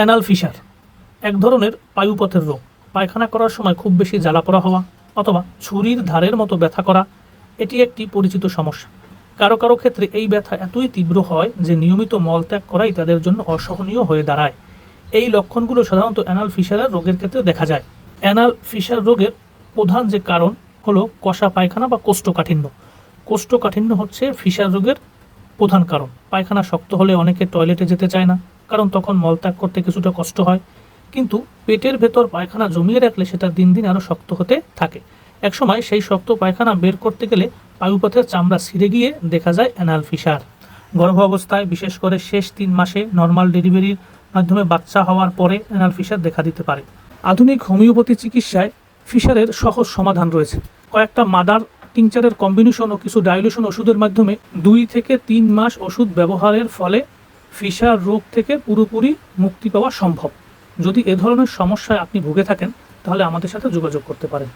Anal fisher, এক ধরনের পায়ুপথের রোগ। পায়খানা করার সময় খুব বেশি জ্বালা পোড়া হওয়া অথবা ছুরির ধারের মতো ব্যথা করা, এটি একটি পরিচিত সমস্যা। কারও কারও ক্ষেত্রে এই ব্যথা এতই তীব্র হয় যে নিয়মিত মলত্যাগ করাই তাদের জন্য অসহনীয় হয়ে দাঁড়ায়। এই লক্ষণগুলো সাধারণত অ্যানাল ফিশারের রোগের ক্ষেত্রে দেখা যায়। অ্যানাল ফিশার রোগের প্রধান যে কারণ হলো কষা পায়খানা বা কোষ্ঠকাঠিন্য। কোষ্ঠকাঠিন্য হচ্ছে ফিশার রোগের প্রধান কারণ। পায়খানা শক্ত হলে অনেকে টয়লেটে যেতে চায় না। কারণ তখন মলত্যাগ করতে কিছুটা কষ্ট হয়। কিন্তু পেটের ভেতর পায়খানা জমিয়ে রাখলে সেটা দিন দিন আরও শক্ত হতে থাকে। একসময় সেই শক্ত পায়খানা বের করতে গেলে পায়ুপথের চামড়া ছিঁড়ে গিয়ে দেখা যায় অ্যানাল ফিশার। গর্ভ অবস্থায় বিশেষ করে শেষ তিন মাসে নর্মাল ডেলিভারির মাধ্যমে বাচ্চা হওয়ার পরে অ্যানাল ফিশার দেখা দিতে পারে। আধুনিক হোমিওপ্যাথি চিকিৎসায় ফিশারের সহজ সমাধান রয়েছে। কয়েকটা মাদার টিংচারের কম্বিনেশন ও কিছু ডাইলুশন ওষুধের মাধ্যমে দুই থেকে তিন মাস ওষুধ ব্যবহারের ফলে ফিশার রোগ থেকে পুরোপুরি মুক্তি পাওয়া সম্ভব। যদি এ ধরনের সমস্যায় আপনি ভুগে থাকেন, তাহলে আমাদের সাথে যোগাযোগ করতে পারেন।